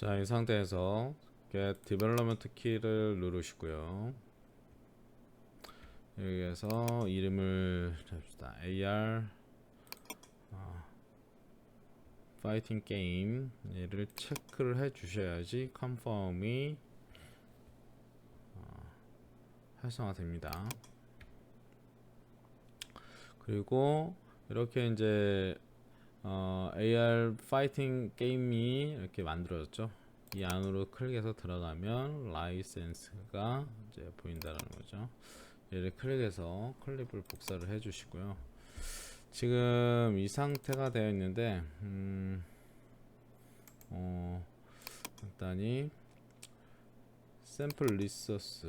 자, 이 상태에서 get development 키를 누르시고요. 여기에서 이름을 잡시다. AR 어, 파이팅 게임 얘를 체크를 해 주셔야지 컨펌이 어, 활성화됩니다. 그리고 이렇게 이제 어, AR 파이팅 게임이 이렇게 만들어졌죠. 이 안으로 클릭해서 들어가면 라이센스가 이제 보인다는 거죠. 얘를 클릭해서 클립을 복사를 해주시고요. 지금 이 상태가 되어 있는데, 음, 어, 간단히 샘플 리소스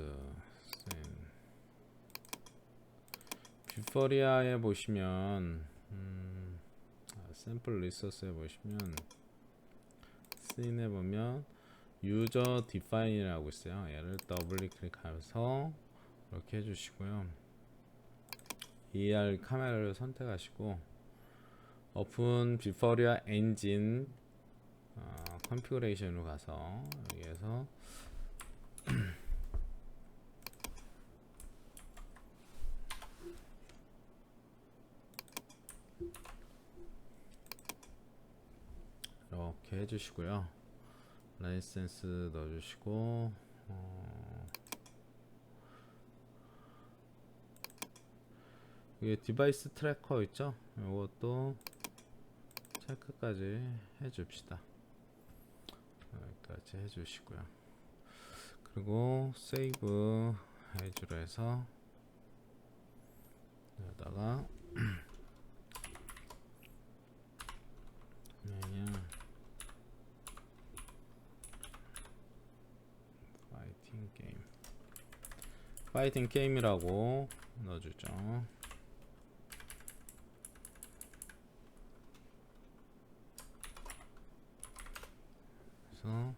뷰퍼리아에 보시면 음, 아, 샘플 리소스에 보시면 씬에 보면 유저 디파인이라고 있어요. 얘를 더블 클릭해서 이렇게 해주시고요. ER 카메라를 선택하시고 오픈 비퍼리아 엔진 어, 컨피그레이션으로 가서 여기에서 이렇게 해주시고요. 라이센스 넣어주시고 어, 이게 디바이스 트래커 있죠? 이것도 체크까지 해줍시다. 여기까지 해주시고요. 그리고 세이브 해주로 해서 여기다가 그냥 파이팅 게임 파이팅 게임이라고 넣어주죠. 그래서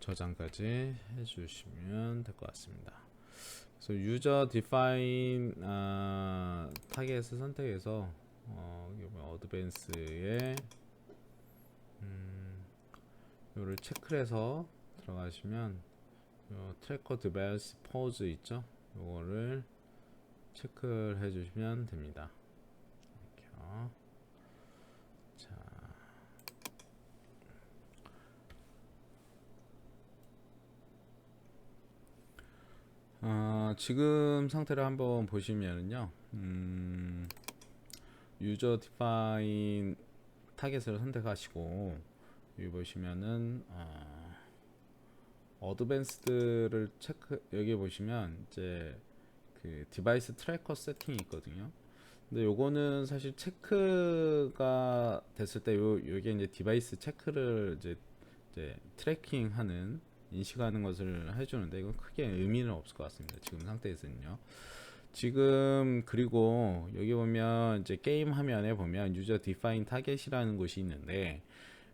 저장까지 해주시면 될 것 같습니다. 그래서 유저 디파인 아, 타겟을 선택해서 어, 어드밴스에 음, 요를 체크해서 들어가시면 요 트래커 디바이스 포즈 있죠? 요거를 체크를 해주시면 됩니다. 이렇게요. 자. 어, 지금 상태를 한번 보시면은요, 음, 유저 디파인 타겟을 선택하시고, 여기 보시면은, 어, 어드밴스드를 체크, 여기 보시면, 이제, 그 디바이스 트래커 세팅이 있거든요. 근데 요거는 사실 체크가 됐을 때, 요, 요게 이제 디바이스 체크를 이제, 이제 트래킹하는 인식하는 것을 해주는데 이건 크게 의미는 없을 것 같습니다. 지금 상태에서는요. 지금 그리고 여기 보면 이제 게임 화면에 보면 유저 디파인 타겟이라는 곳이 있는데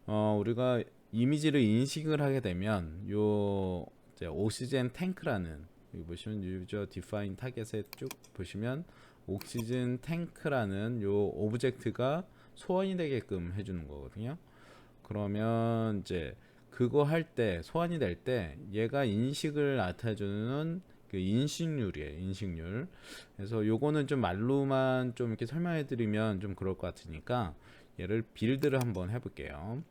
어 우리가 이미지를 인식을 하게 되면 요 옥시젠 탱크라는 보시면 유저 디파인 타겟에 쭉 보시면 옥시즌 탱크라는 요 오브젝트가 소환이 되게끔 해주는 거거든요. 그러면 이제 그거 할 때 소환이 될 때 얘가 인식을 나타내주는 그 인식률이에요 인식률 그래서 요거는 좀 말로만 좀 이렇게 설명해 드리면 좀 그럴 것 같으니까 얘를 빌드를 한번 해볼게요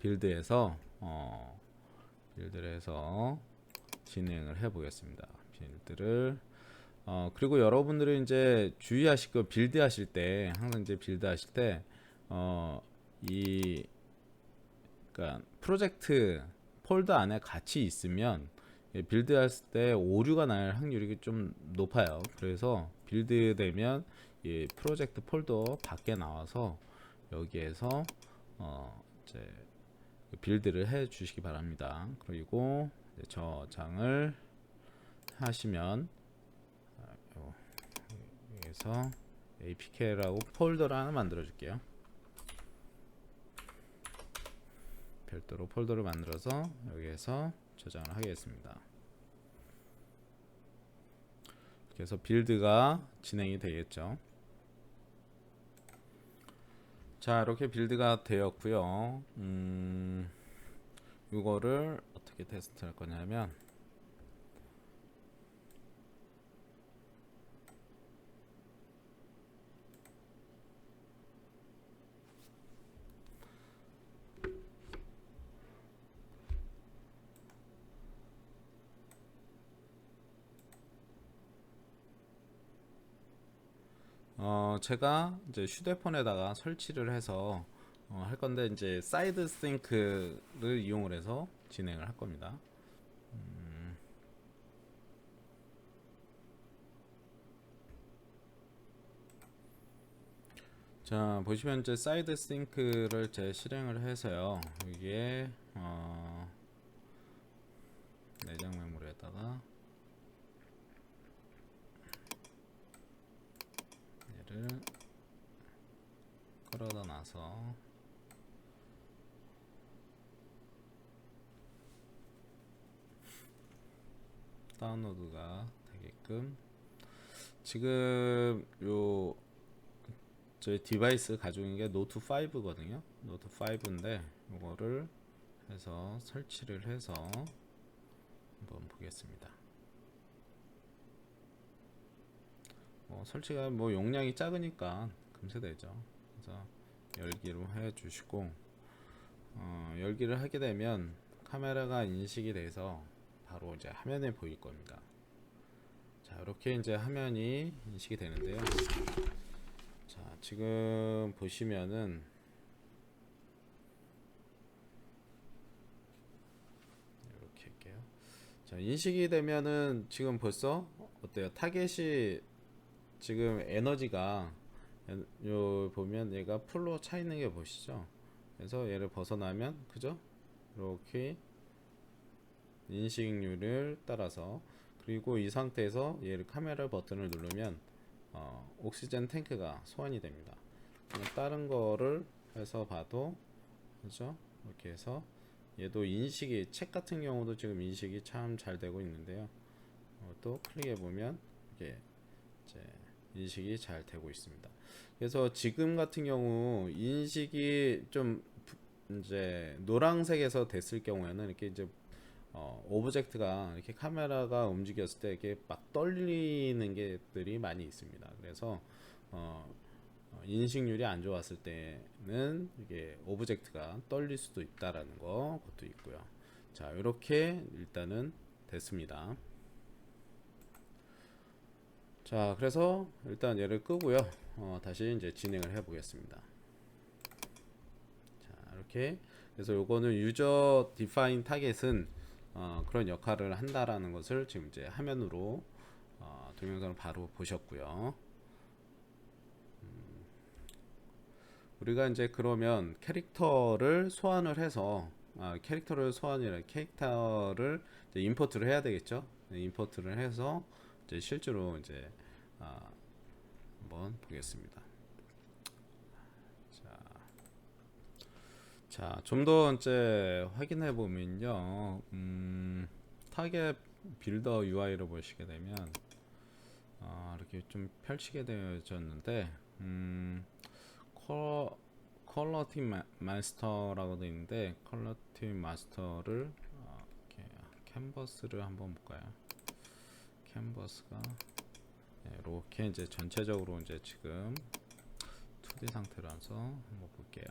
빌드에서 어 빌드를 해서 진행을 해 보겠습니다 빌드를 어 그리고 여러분들은 이제 주의하실 거 빌드 하실 때 항상 이제 빌드 하실 때 어 이 그러니까 프로젝트 폴더 안에 같이 있으면 예, 빌드 했을 때 오류가 날 확률이 좀 높아요. 그래서 빌드 되면 이 프로젝트 폴더 밖에 나와서 여기에서 어 이제 빌드를 해 주시기 바랍니다. 그리고 저장을 하시면 여기서 apk라고 폴더를 하나 만들어 줄게요. 별도로 폴더를 만들어서 여기에서 저장을 하겠습니다. 그래서 빌드가 진행이 되겠죠. 자 이렇게 빌드가 되었고요. 음, 이거를 어떻게 테스트 할 거냐면 어, 제가 이제 휴대폰에다가 설치를 해서 어, 할 건데 이제 사이드 싱크를 이용을 해서 진행을 할 겁니다. 음. 자 보시면 이제 사이드 싱크를 제 실행을 해서요. 이게 어, 내장 메모리에다가 얘를 끌어다 놔서 다운로드가 되게끔 지금 요 저희 디바이스 가지고 있는 게 노트 5거든요. 노트 5인데 이거를 해서 설치를 해서 한번 보겠습니다. 뭐 설치가 뭐 용량이 작으니까 금세 되죠. 그래서 열기로 해 주시고 어, 열기를 하게 되면 카메라가 인식이 돼서 바로 이제 화면에 보일 겁니다. 자, 이렇게 이제 화면이 인식이 되는데요. 자, 지금 보시면은 이렇게 할게요. 자, 인식이 되면은 지금 벌써 어때요? 타겟이 지금 에너지가 에- 요 보면 얘가 풀로 차 있는 게 보시죠? 그래서 얘를 벗어나면 그죠? 이렇게 인식률을 따라서 그리고 이 상태에서 얘를 카메라 버튼을 누르면 어, 옥시젠 탱크가 소환이 됩니다. 다른 거를 해서 봐도 그죠? 이렇게 해서 얘도 인식이 책 같은 경우도 지금 인식이 참 잘 되고 있는데요. 어, 또 클릭해 보면 이게 이제 인식이 잘 되고 있습니다. 그래서 지금 같은 경우 인식이 좀 부- 이제 노란색에서 됐을 경우에는 이렇게 이제 어, 오브젝트가 이렇게 카메라가 움직였을 때 이렇게 막 떨리는 게들이 많이 있습니다. 그래서 어, 어, 인식률이 안 좋았을 때는 이게 오브젝트가 떨릴 수도 있다라는 거 그것도 있고요. 자, 이렇게 일단은 됐습니다. 자, 그래서 일단 얘를 끄고요. 어, 다시 이제 진행을 해 보겠습니다. 자, 이렇게 그래서 요거는 유저 디파인 타겟은 어, 그런 역할을 한다라는 것을 지금 이제 화면으로 어, 동영상을 바로 보셨고요. 음, 우리가 이제 그러면 캐릭터를 소환을 해서 아, 캐릭터를 소환이라 캐릭터를 이제 임포트를 해야 되겠죠. 네, 임포트를 해서 이제 실제로 이제 아, 한번 보겠습니다. 자, 자, 좀 더 이제 확인해 보면요, 음, 타겟 빌더 UI를 보시게 되면 아, 이렇게 좀 펼치게 되어졌는데, 음, 컬러 컬러 팀 마- 마스터라고 되어 있는데 컬러 팀 마스터를 어, 이렇게 캔버스를 한번 볼까요? 캔버스가 네, 이렇게 이제 전체적으로 이제 지금 2D 상태라서 한번 볼게요.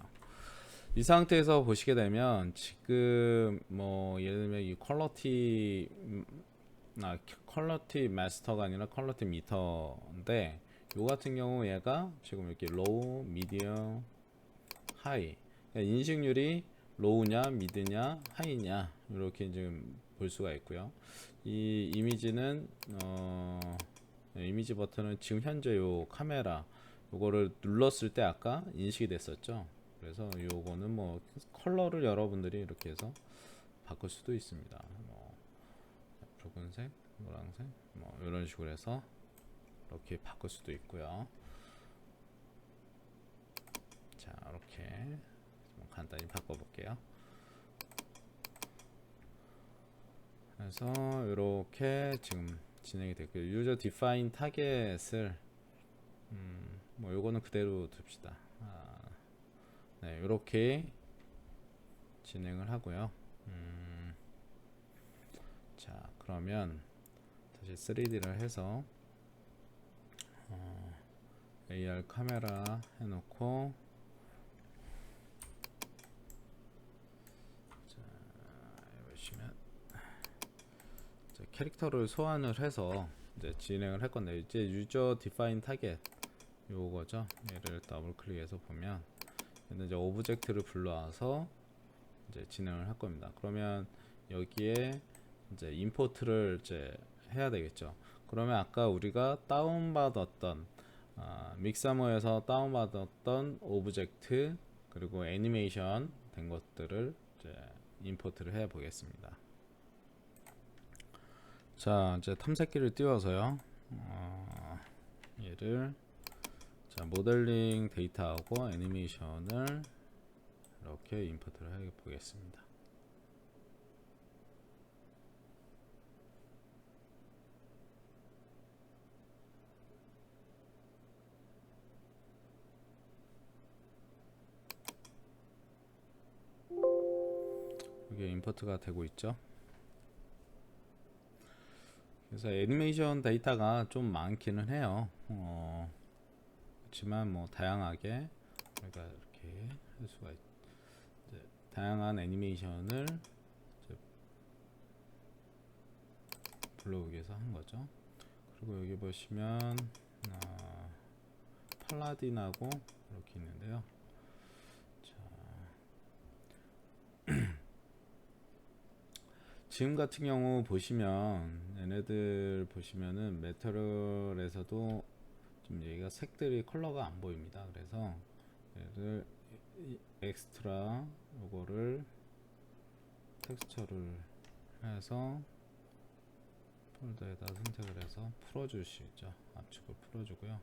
이 상태에서 보시게 되면 지금 뭐 예를 들면 이 퀄러티 음, 아 퀄러티 마스터가 아니라 퀄러티 미터인데 요 같은 경우 얘가 지금 이렇게 로우, 미디엄, 하이 인식률이 로우냐, 미드냐, 하이냐 이렇게 지금 볼 수가 있고요. 이 이미지는 어 네, 이미지 버튼은 지금 현재 요 카메라 요거를 눌렀을 때 아까 인식이 됐었죠. 그래서 요거는 뭐 컬러를 여러분들이 이렇게 해서 바꿀 수도 있습니다. 뭐 붉은색, 노란색, 뭐 이런 식으로 해서 이렇게 바꿀 수도 있고요. 자, 이렇게 좀 간단히 바꿔볼게요. 그래서 이렇게 지금 진행이 됐고요. 유저 디파인 타겟을 음, 뭐 요거는 그대로 둡시다. 아, 네, 이렇게 진행을 하고요. 음, 자 그러면 다시 3D를 해서 어, AR 카메라 해놓고 자 여기 보시면 이제 캐릭터를 소환을 해서 이제 진행을 할 건데 이제 유저 디파인 타겟 요거죠. 얘를 더블 클릭해서 보면. 이제 오브젝트를 불러와서 이제 진행을 할 겁니다. 그러면 여기에 이제 임포트를 이제 해야 되겠죠. 그러면 아까 우리가 다운받았던 아, 믹사모에서 다운받았던 오브젝트 그리고 애니메이션 된 것들을 이제 임포트를 해 보겠습니다 자 이제 탐색기를 띄워서요. 어, 얘를 자 모델링 데이터하고 애니메이션을 이렇게 임포트를 해 보겠습니다. 이게 임포트가 되고 있죠 그래서 애니메이션 데이터가 좀 많기는 해요. 어, 그렇지만 뭐 다양하게 우리가 이렇게 할 수가 있, 이제 다양한 애니메이션을 이제 불러오기 위해서 한 거죠. 그리고 여기 보시면 어, 팔라딘하고 이렇게 있는데요 지금 같은 경우 보시면 얘네들 보시면은 메터럴에서도 좀 얘가 색들이 컬러가 안 보입니다. 그래서 얘를 이 엑스트라 요거를 텍스처를 해서 폴더에다 선택을 해서 풀어주시죠. 압축을 풀어주고요.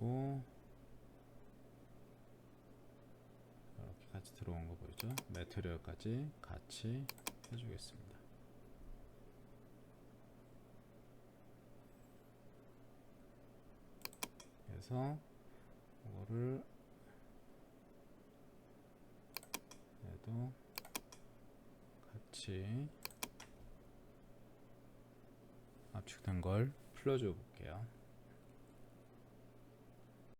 그리고 이렇게 같이 들어온 거 보이죠? 매트리얼까지 같이 해주겠습니다. 그래서 이거를 얘도 같이 압축된 걸 풀어줘 볼게요.